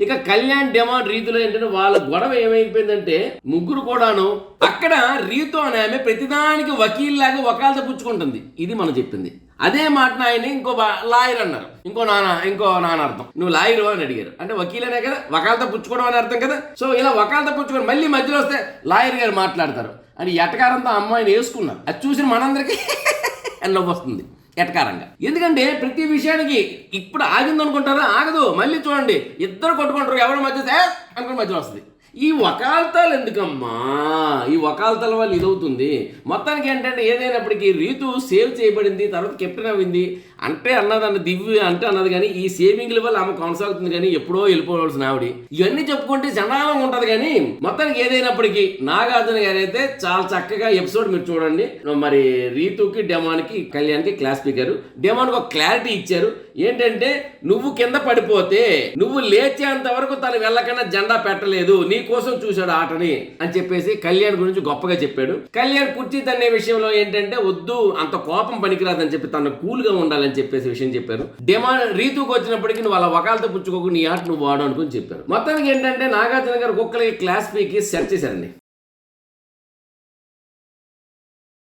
ఇక కళ్యాణ్ డెమాన్ రీతిలో ఏంటంటే వాళ్ళ గొడవ ఏమైపోయిందంటే ముగ్గురు కూడాను అక్కడ రీతు అనే ఆమె ప్రతిదానికి వకీల్లాగా వకాలత పుచ్చుకుంటుంది. ఇది మనం చెప్పింది. అదే మాట ఆయన ఇంకో లాయర్ అన్నారు. ఇంకో నాన్న ఇంకో నాన్న అర్థం. నువ్వు లాయరు అని అడిగారు. అంటే వకీలనే కదా వకాలత పుచ్చుకోవడం అని అర్థం కదా. సో ఇలా వకాలత పుచ్చుకొని మళ్ళీ మధ్యలో వస్తే లాయర్ గారు మాట్లాడతారు. అని ఎటకారంతో అమ్మాయిని వేసుకున్నారు. అది చూసిన మనందరికీ నవ్వు వస్తుంది ఎటకారంగా. ఎందుకంటే ప్రతి విషయానికి ఇప్పుడు ఆగింది అనుకుంటారా ఆగదు. మళ్ళీ చూడండి. ఇద్దరు కొట్టుకుంటారు. ఎవరి మధ్య అనుకుని మధ్యలో వస్తుంది. ఈ వకాల్తాలు ఎందుకమ్మా? ఈ వకాల్తాల వల్ల ఇదవుతుంది. మొత్తానికి ఏంటంటే ఏదైనప్పటికీ రీతు సేవ్ చేయబడింది తర్వాత కెప్టెన్ అయింది అంటే అన్నదన్న దివ్య అంటే అన్నది కానీ ఈ సేవింగ్ల వల్ల ఆమె కొనసాగుతుంది కానీ ఎప్పుడో వెళ్ళిపోవాల్సిన ఆవిడ. ఇవన్నీ చెప్పుకుంటే చండాలంగా ఉంటది కానీ మొత్తానికి ఏదైనప్పటికీ నాగార్జున గారు అయితే చాలా చక్కగా ఎపిసోడ్ మీరు చూడండి. మరి రీతుకి డెమాన్కి కళ్యాణ్కి క్లాస్ స్పీకర్ డెమాన్కి ఒక క్లారిటీ ఇచ్చారు. ఏంటంటే నువ్వు కింద పడిపోతే నువ్వు లేచేంత వరకు తను వెళ్ళకన్నా జెండా పెట్టలేదు నీ కోసం చూశాడు ఆటని అని చెప్పేసి కళ్యాణ్ గురించి గొప్పగా చెప్పాడు. కళ్యాణ్ కుర్చీ తన్నే విషయంలో ఏంటంటే వద్దు అంత కోపం పనికిరాదని చెప్పి తను కూల్గా ఉండాలని చెప్పేసి విషయం చెప్పారు. డిమాండ్ రీతుకు వచ్చినప్పటికీ నువ్వు వాళ్ళ వకాలతో పుచ్చుకోకు నీ ఆట నువ్వు వాడు అనుకుని చెప్పారు. మొత్తానికి ఏంటంటే నాగార్జున గారు కుక్కలకి క్లాస్ పీకి సెట్ చేశారండి.